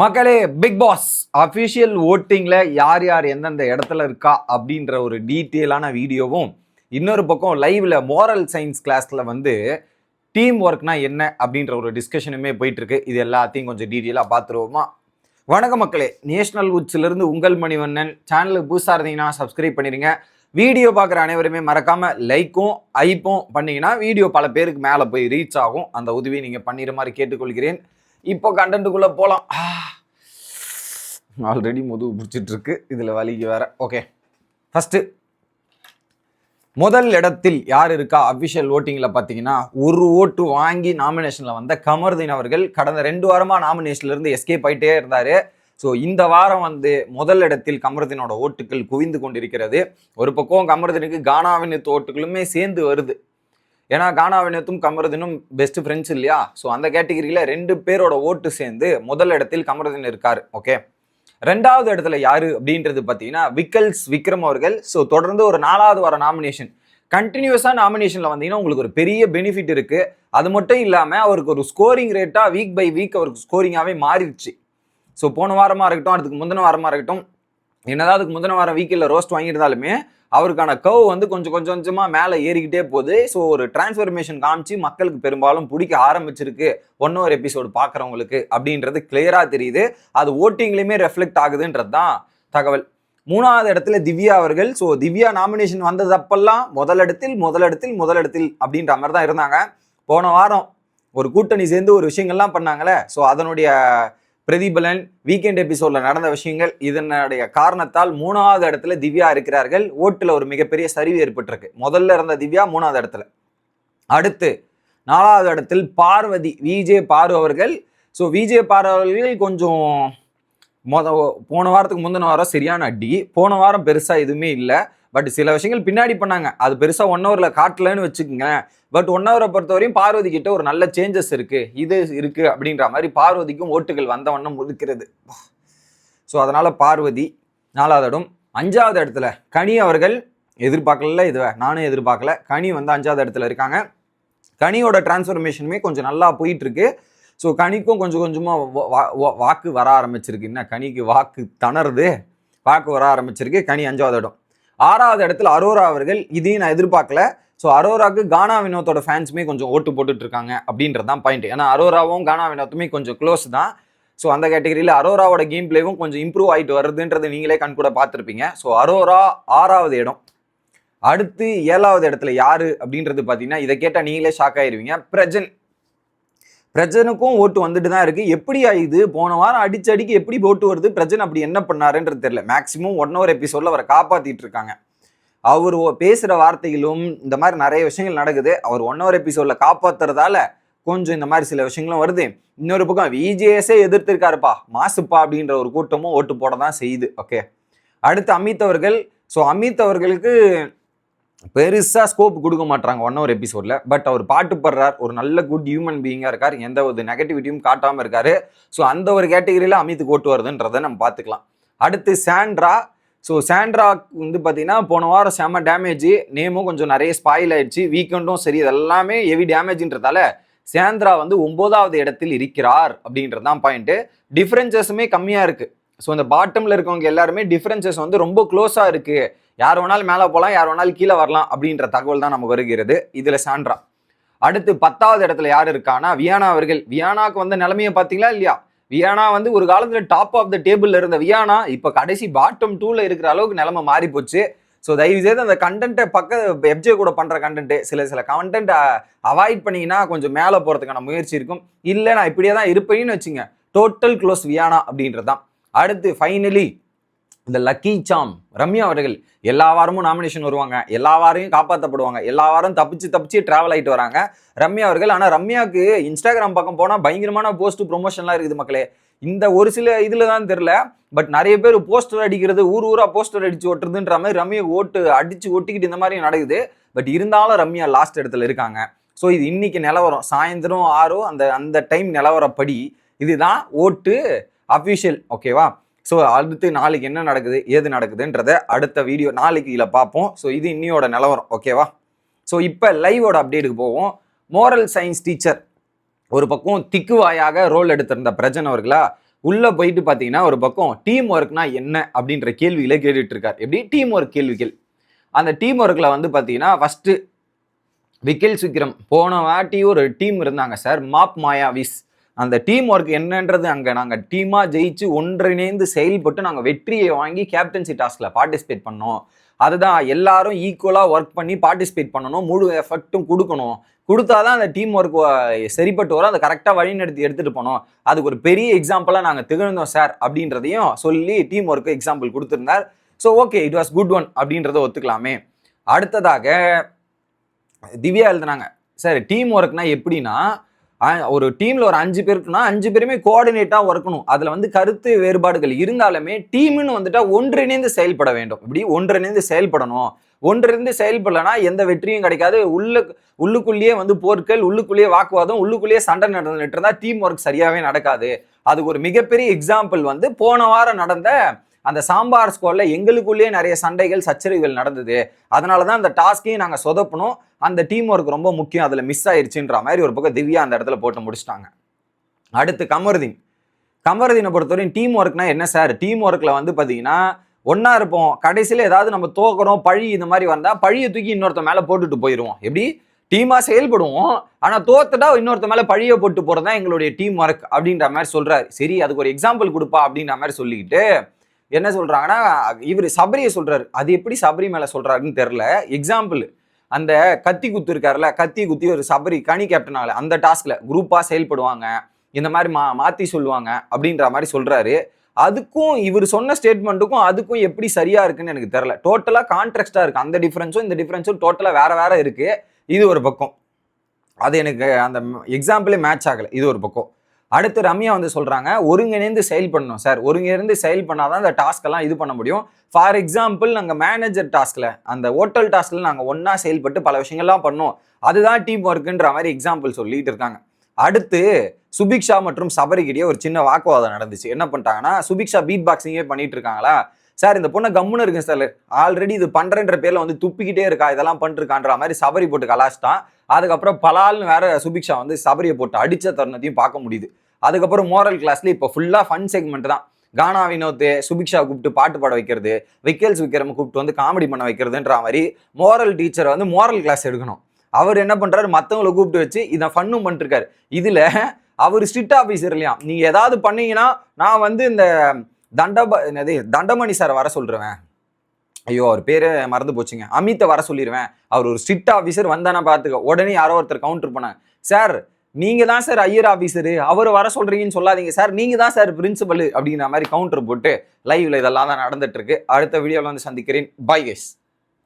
மக்களே big pass official ஓட்டிங்கில் யார் யார் எந்தெந்த இடத்துல இருக்கா அப்படின்ற ஒரு டீட்டெயிலான வீடியோவும் இன்னொரு பக்கம் லைவில் மோரல் சயின்ஸ் கிளாஸில் வந்து டீம் ஒர்க்னா என்ன அப்படின்ற ஒரு டிஸ்கஷனுமே போயிட்டுருக்கு. இது எல்லாத்தையும் கொஞ்சம் டீட்டெயிலாக பார்த்துருவோமா? வணக்க மக்களே நேஷனல் உட்ஸ்லேருந்து உங்கள் மணிவண்ணன். சேனலுக்கு புதுசாக இருந்தீங்கன்னா சப்ஸ்கிரைப் பண்ணிடுங்க வீடியோ பார்க்குற அனைவருமே மறக்காமல் லைக்கும் ஐப்பும் பண்ணிங்கன்னா வீடியோ பல பேருக்கு மேலே போய் ரீச் ஆகும். அந்த உதவியை நீங்கள் பண்ணிடுற மாதிரி கேட்டுக்கொள்கிறேன். இப்போ கண்டென்ட்டுக்குள்ளே போகலாம் ஆல்ரெடி முதுகு பிடிச்சிட்ருக்கு இதில் வலிக்கு வேற. ஓகே ஃபஸ்ட்டு முதல் இடத்தில் யார் இருக்கா? அஃபிஷியல் ஓட்டிங்கில் பார்த்தீங்கன்னா ஒரு ஓட்டு வாங்கி நாமினேஷனில் வந்த கமர்தீன் அவர்கள் கடந்த ரெண்டு வாரமாக நாமினேஷன்லேருந்து எஸ்கேப் ஆகிட்டே இருந்தார். ஸோ இந்த வாரம் வந்து முதல் இடத்தில் கமருதீனோட ஓட்டுகள் குவிந்து கொண்டிருக்கிறது. ஒரு பக்கம் கமருதீனுக்கு கானாவினத்து ஓட்டுகளுமே சேர்ந்து வருது. ஏன்னா கானாவினத்தும் கமருதீனும் பெஸ்ட் ஃப்ரெண்ட்ஸ் இல்லையா? ஸோ அந்த கேட்டகரியில் ரெண்டு பேரோட ஓட்டு சேர்ந்து முதல் இடத்தில் கமருதீன் இருக்கார். ஓகே ரெண்டாவது இடத்துல யாரு அப்படின்றது பார்த்தீங்கன்னா விக்கல்ஸ் விக்ரம் அவர்கள். ஸோ தொடர்ந்து ஒரு நாலாவது வார நாமினேஷன் கண்டினியூஸாக நாமினேஷனில் வந்தீங்கன்னா உங்களுக்கு ஒரு பெரிய பெனிஃபிட் இருக்குது அது மட்டும் இல்லாமல் அவருக்கு ஒரு ஸ்கோரிங் ரேட்டாக வீக் பை வீக் அவருக்கு ஸ்கோரிங்காகவே மாறிடுச்சு. ஸோ போன வாரமாக இருக்கட்டும் அதுக்கு முந்தின வாரமாக இருக்கட்டும் என்னதான் அதுக்கு முந்தின வாரம் வீக்கில் ரோஸ்ட் வாங்கியிருந்தாலுமே அவருக்கான கவ் வந்து கொஞ்சம் கொஞ்சம் கொஞ்சமாக மேலே ஏறிக்கிட்டே போகுது. ஸோ ஒரு டிரான்ஸ்ஃபர்மேஷன் காமிச்சு மக்களுக்கு பெரும்பாலும் பிடிக்க ஆரம்பிச்சிருக்கு. ஒன் ஒரு எபிசோடு பார்க்குறவங்களுக்கு அப்படின்றது கிளியராக தெரியுது. அது ஓட்டிங்லேயுமே ரெஃப்ளெக்ட் ஆகுதுன்றது தான் தகவல். மூணாவது இடத்துல திவ்யா அவர்கள். ஸோ திவ்யா நாமினேஷன் வந்ததப்பெல்லாம் முதலிடத்தில் முதலிடத்தில் முதலிடத்தில் அப்படின்ற மாதிரி தான் இருந்தாங்க. போன வாரம் ஒரு கூட்டணி சேர்ந்து ஒரு விஷயங்கள்லாம் பண்ணாங்களே. ஸோ அதனுடைய பிரதிபலன் வீக்கெண்ட் எபிசோட்ல நடந்த விஷயங்கள் இதனுடைய காரணத்தால் மூணாவது இடத்துல திவ்யா இருக்கிறார்கள். ஓட்டுல ஒரு மிகப்பெரிய சரிவு ஏற்பட்டிருக்கு. முதல்ல இருந்த திவ்யா மூணாவது இடத்துல. அடுத்து நாலாவது இடத்தில் பார்வதி விஜே பாரு அவர்கள். ஸோ விஜே பாரு அவர்கள் கொஞ்சம் மொத போன வாரத்துக்கு முந்தின வாரம் சரியான அடி. போன வாரம் பெருசாக எதுவுமே இல்லை. பட் சில விஷயங்கள் பின்னாடி பண்ணாங்க. அது பெருசாக ஒன் ஹவரில் காட்டலன்னு வச்சுக்கோங்க பட் ஒன் ஹவரை பொறுத்தவரையும் பார்வதி கிட்ட ஒரு நல்ல சேஞ்சஸ் இருக்குது இது இருக்குது அப்படின்ற மாதிரி பார்வதிக்கும் ஓட்டுகள் வந்த வண்ணம் இருக்கிறது. ஸோ அதனால் பார்வதி நாலாவது இடம். அஞ்சாவது இடத்துல கனி அவர்கள் எதிர்பார்க்கல இதுவே. நானும் எதிர்பார்க்கல. கனி வந்து அஞ்சாவது இடத்துல இருக்காங்க. கனியோட டிரான்ஸ்ஃபர்மேஷனுமே கொஞ்சம் நல்லா போயிட்டுருக்கு. ஸோ கனிக்கும் கொஞ்சம் கொஞ்சமாக வாக்கு வர ஆரம்பிச்சிருக்கு. என்ன? கனிக்கு வாக்கு தணருது வாக்கு வர ஆரம்பிச்சிருக்கு. கனி அஞ்சாவது இடம். ஆறாவது இடத்துல அரோரா அவர்கள் இதையும் நான் எதிர்பார்க்கல. ஸோ அரோராக்கு கானா வினோத்தோட ஃபேன்ஸுமே கொஞ்சம் ஓட்டு போட்டுட்டு இருக்காங்க அப்படின்றது தான் பாயிண்ட் ஏன்னா அரோராவும் கானா வினோத்துமே கொஞ்சம் க்ளோஸ் தான். ஸோ அந்த கேட்டகரியில் அரோராவோட கேம் பிளேவும் கொஞ்சம் இம்ப்ரூவ் ஆகிட்டு வருதுன்றது நீங்களே கண் கூட பார்த்துருப்பீங்க. ஸோ அரோரா ஆறாவது இடம். அடுத்து ஏழாவது இடத்துல யாரு அப்படின்றது பார்த்தீங்கன்னா இதை கேட்டால் நீங்களே ஷாக் ஆயிருவீங்க. பிரஜன் பிரஜனுக்கும் ஓட்டு வந்துட்டு தான் இருக்கு. எப்படி ஆயுது போன வாரம் அடிச்சு அடிக்கு எப்படி ஓட்டு வருது? பிரஜன் அப்படி என்ன பண்ணாருன்றது தெரியல. மேக்ஸிமம் ஒன் ஹவர் எபிசோட்ல அவரை காப்பாத்திட்டு இருக்காங்க. அவர் பேசுகிற வார்த்தைகளும் இந்த மாதிரி நிறைய விஷயங்கள் நடக்குது. அவர் ஒன் ஹவர் எபிசோடில் காப்பாற்றுறதால கொஞ்சம் இந்த மாதிரி சில விஷயங்களும் வருது. இன்னொரு பக்கம் விஜேஎஸே எதிர்த்திருக்காருப்பா. மாசுப்பா அப்படின்ற ஒரு கூட்டமும் ஓட்டு போட தான் செய்யுது. ஓகே அடுத்து அமித் அவர்கள். ஸோ அமித் அவர்களுக்கு பெருசாக ஸ்கோப் கொடுக்க மாட்டாங்க ஒன் ஹவர் எபிசோடில் பட் அவர் பாட்டு பாடுறார். ஒரு நல்ல குட் ஹியூமன் பீயிங்காக இருக்கார். எந்த ஒரு நெகட்டிவிட்டியும் காட்டாமல் இருக்கார். ஸோ அந்த ஒரு கேட்டகரியில் அமித் கோட்டு வருதுன்றதை நம்ம பார்த்துக்கலாம். அடுத்து சாண்ட்ரா. ஸோ சாண்ட்ரா வந்து பார்த்தீங்கன்னா போன வாரம் செம்ம டேமேஜ் நேமும் கொஞ்சம் நிறைய ஸ்பாயில் ஆயிடுச்சு. வீக்கெண்டும் சரி இதெல்லாமே ஹெவி டேமேஜ்ன்றதால சாண்ட்ரா வந்து ஒம்போதாவது இடத்தில் இருக்கிறார் அப்படின்றது தான் பாயிண்ட்டு டிஃப்ரென்சஸுமே கம்மியாக இருக்குது ஸோ அந்த பாட்டமில் இருக்கவங்க எல்லாருமே டிஃப்ரென்சஸ் வந்து ரொம்ப க்ளோஸாக இருக்குது யார் வேணாலும் மேலே போகலாம் யார் வேணாலும் கீழே வரலாம் அப்படின்ற தகவல் தான் நமக்கு வருகிறது. இதில் சான்றா அடுத்து பத்தாவது இடத்துல யார் இருக்கானா வியானா அவர்கள். வியானாக்கு வந்த நிலைமையை பார்த்தீங்களா இல்லையா? வியானா வந்து ஒரு காலத்தில் டாப் ஆஃப் த டேபிளில் இருந்த வியானா இப்போ கடைசி பாட்டம் டூவில் இருக்கிற அளவுக்கு நிலைமை மாறி போச்சு ஸோ தயவு செய்து அந்த கண்டென்ட்டை பக்க எப்ஜே கூட பண்ணுற கண்டென்ட்டு சில சில கண்டென்ட் அவாய்ட் பண்ணிங்கன்னா கொஞ்சம் மேலே போகிறதுக்கான முயற்சி இருக்கும். இல்லை நான் இப்படியே தான் இருப்பேன்னு வச்சுங்க. டோட்டல் க்ளோஸ் வியானா அப்படின்றது தான். அடுத்து ஃபைனலி இந்த லக்கி சாம் ரம்யா அவர்கள் எல்லா வாரமும் நாமினேஷன் வருவாங்க. எல்லா வாரையும் காப்பாற்றப்படுவாங்க எல்லா வாரம் தப்பிச்சு தப்பிச்சு ட்ராவல் ஆகிட்டு வராங்க. ரம்யா அவர்கள் ஆனால் ரம்யாவுக்கு இன்ஸ்டாகிராம் பக்கம் போனால் பயங்கரமான போஸ்ட் ப்ரொமோஷன்லாம் இருக்குது மக்களே. இந்த ஒரு சில இதில் தான் தெரில பட் நிறைய பேர் போஸ்டர் அடிக்கிறது ஊர் ஊராக போஸ்டர் அடித்து ஓட்டுறதுன்ற மாதிரி ரம்யா ஓட்டு அடிச்சு ஒட்டிக்கிட்டு இந்த மாதிரி நடக்குது. பட் இருந்தாலும் ரம்யா லாஸ்ட் இடத்துல இருக்காங்க. ஸோ இது இன்னைக்கு நிலவரம். சாயந்தரம் ஆறோ அந்த அந்த டைம் நிலவரப்படி இதுதான் ஓட்டு அஃபிஷியல் ஓகேவா ஸோ அடுத்து நாளைக்கு என்ன நடக்குது ஏது நடக்குதுன்றத அடுத்த வீடியோ நாளைக்கு இதில் பார்ப்போம். ஸோ இது இன்னியோட நிலவரம் ஓகேவா ஸோ இப்போ லைவோட அப்டேட்டுக்கு போவோம். மோரல் சயின்ஸ் டீச்சர் ஒரு பக்கம் திக்குவாயாக ரோல் எடுத்திருந்த பிரஜன் அவர்களா? உள்ளே போயிட்டு பார்த்தீங்கன்னா ஒரு பக்கம் டீம் ஒர்க்னா என்ன அப்படின்ற கேள்விகளை கேட்டுட்டு இருக்கார் எப்படி? டீம் ஒர்க் கேள்விகள். அந்த டீம் ஒர்க்கில் வந்து பார்த்தீங்கன்னா ஃபஸ்ட்டு விக்கில் விக்ரம் போன வாட்டி ஒரு டீம் இருந்தாங்க சார் மாப் மாயாவிஸ். அந்த டீம் ஒர்க் என்னன்றது அங்கே நாங்கள் டீமாக ஜெயிச்சு ஒன்றிணைந்து செயல்பட்டு நாங்கள் வெற்றியை வாங்கி கேப்டன்சி டாஸ்கில் பார்ட்டிசிபேட் பண்ணோம். அதுதான் எல்லாரும் ஈக்குவலாக ஒர்க் பண்ணி பார்ட்டிசிபேட் பண்ணணும். முழு எஃபெக்ட்டும் கொடுக்கணும். கொடுத்தாதான் அந்த டீம் ஒர்க் சரிப்பட்டு வரும். அதை கரெக்டாக வழிநடத்தி எடுத்துகிட்டு போனோம். அதுக்கு ஒரு பெரிய எக்ஸாம்பிளாக நாங்கள் திகழ்ந்தோம் சார் அப்படின்றதையும் சொல்லி team work example கொடுத்துருந்தார். So okay it was good one அப்படின்றத ஒத்துக்கலாமே. அடுத்ததாக திவ்யா எழுதுனாங்க. சார் டீம் ஒர்க்னா எப்படின்னா ஒரு டீம்ல ஒரு அஞ்சு பேர் இருக்குன்னா அஞ்சு பேருமே கோஆர்டினேட்டாக ஒர்க்கணும் அதுல வந்து கருத்து வேறுபாடுகள் இருந்தாலுமே டீம்னு வந்துட்டா ஒன்றிணைந்து செயல்பட வேண்டும். இப்படி ஒன்றிணைந்து செயல்படணும். ஒன்றிருந்து செயல்படலைன்னா எந்த வெற்றியும் கிடைக்காது. உள்ள உள்ளுக்குள்ளேயே வந்து போர்கள் உள்ளுக்குள்ளேயே வாக்குவாதம் உள்ளுக்குள்ளேயே சண்டை நடந்துட்டு இருந்தா டீம் ஒர்க் சரியாவே நடக்காது. அதுக்கு ஒரு மிகப்பெரிய எக்ஸாம்பிள் வந்து போன வாரம் நடந்த அந்த சாம்பார் ஸ்குவாடில் எங்களுக்குள்ளேயே நிறைய சண்டைகள் சச்சரிவுகள் நடந்தது. அதனால தான் அந்த டாஸ்கையும் நாங்கள் சொதப்பணும். அந்த டீம் ஒர்க் ரொம்ப முக்கியம். அதில் மிஸ் ஆயிடுச்சுன்ற மாதிரி ஒரு பக்கம் திவ்யா அந்த இடத்துல போட்டு முடிச்சிட்டாங்க. அடுத்து கமருதீன். கமருதீனை பொறுத்தவரையும் டீம் ஒர்க்னா என்ன சார் டீம் ஒர்க்கில் வந்து பார்த்தீங்கன்னா ஒன்றா இருப்போம். கடைசியில் ஏதாவது நம்ம தோக்குறோம் பழி இந்த மாதிரி வந்தால் பழியை தூக்கி இன்னொருத்த மேலே போட்டுட்டு போயிடுவோம் எப்படி? டீமாக செயல்படுவோம். ஆனால் தோத்துட்டா இன்னொருத்த மேலே பழியை போட்டு போகிறது தான் எங்களுடைய டீம் ஒர்க் அப்படின்ற மாதிரி சொல்கிறாரு சரி அதுக்கு ஒரு எக்ஸாம்பிள் கொடுப்பா அப்படின்ற மாதிரி சொல்லிக்கிட்டு என்ன சொல்கிறாங்கன்னா இவர் சபரியை சொல்கிறாரு அது எப்படி சபரி மேலே சொல்கிறாருன்னு தெரில எக்ஸாம்பிள் அந்த கத்தி குத்து இருக்காருல்ல கத்தி குத்தி ஒரு சபரி கனி கேப்டன் அந்த டாஸ்கில் குரூப்பாக செயல்படுவாங்க. இந்த மாதிரி மா மாற்றி சொல்லுவாங்க அப்படின்ற மாதிரி சொல்கிறாரு அதுக்கும் இவர் சொன்ன ஸ்டேட்மெண்ட்டுக்கும் அதுக்கும் எப்படி சரியாக இருக்குன்னு எனக்கு தெரில டோட்டலாக கான்ட்ராக்டாக இருக்குது அந்த டிஃப்ரென்ஸும் இந்த டிஃப்ரென்ஸும் டோட்டலாக வேறு வேறு இருக்குது இது ஒரு பக்கம். அது எனக்கு அந்த எக்ஸாம்பிளே மேட்ச் ஆகலை. இது ஒரு பக்கம். அடுத்து ரம்யா வந்து சொல்கிறாங்க ஒருங்கிணைந்து செயல்படணும் சார். ஒருங்கிணைந்து செயல் பண்ணால் தான் அந்த டாஸ்க்கெல்லாம் இது பண்ண முடியும். ஃபார் எக்ஸாம்பிள் நாங்கள் மேனேஜர் டாஸ்கில் அந்த ஹோட்டல் டாஸ்கில் நாங்கள் ஒன்றா செயல்பட்டு பல விஷயங்கள்லாம் பண்ணோம். அதுதான் டீம் ஒர்க்குன்ற மாதிரி எக்ஸாம்பிள் சொல்லிட்டு இருக்காங்க. அடுத்து சுபிக்ஷா மற்றும் சபரிக்கிடையே ஒரு சின்ன வாக்குவாதம் நடந்துச்சு. என்ன பண்ணிட்டாங்கன்னா சுபிக்ஷா பீட் பாக்ஸிங்கே பண்ணிட்டு இருக்காங்களா? சார் இந்த பொண்ணை கம்முன்னு இருக்கு சார். ஆல்ரெடி இது பண்றேன்ற பேர்ல வந்து துப்பிக்கிட்டே இருக்கா? இதெல்லாம் பண்ணிருக்கான்ற மாதிரி சபரி போட்டு கலாச்சிட்டான். அதுக்கப்புறம் பலால்னு வேற சுபிக்ஷா வந்து சபரியை போட்டு அடிச்ச தருணத்தையும் பார்க்க முடியுது. அதுக்கப்புறம் மோரல் கிளாஸ்ல இப்போ ஃபுல்லா ஃபன் செக்மெண்ட் தான். கானா வினோத் சுபிக்ஷா கூப்பிட்டு பாட்டு பாட வைக்கிறது விக்கல்ஸ் விக்ரம் கூப்பிட்டு வந்து காமெடி பண்ண வைக்கிறதுன்ற மாதிரி மோரல் டீச்சர் வந்து மோரல் கிளாஸ் எடுக்கணும். அவர் என்ன பண்றாரு? மற்றவங்களை கூப்பிட்டு வச்சு இதை ஃபன்னும் பண்ணிருக்காரு. இதுல அவர் ஸ்ட்ரிக்ட் ஆஃபீஸர் இல்லையா நீங்க ஏதாவது பண்ணீங்கன்னா நான் வந்து இந்த தண்டப என்னது? தண்டமணி சார் வர சொல்றேன் ஐயோ அவர் பேரு மறந்து போச்சுங்க. அமித்தை வர சொல்லிடுவேன் அவர் ஒரு ஸ்ட்ரிக்ட் ஆஃபீஸர் வந்தானா பார்த்துக்க உடனே யாரோ ஒருத்தர் கவுண்டர் பண்ணாங்க சார் நீங்க தான் சார் ஐயர் ஆஃபீஸரு அவர் வர சொல்றீங்கன்னு சொல்லாதீங்க சார். நீங்க தான் சார் பிரின்சிபல் அப்படிங்கிற மாதிரி கவுண்டர் போட்டு லைவ்ல இதெல்லாம் தான் நடந்துட்டு இருக்கு. அடுத்த வீடியோவில் வந்து சந்திக்கிறேன். Bye guys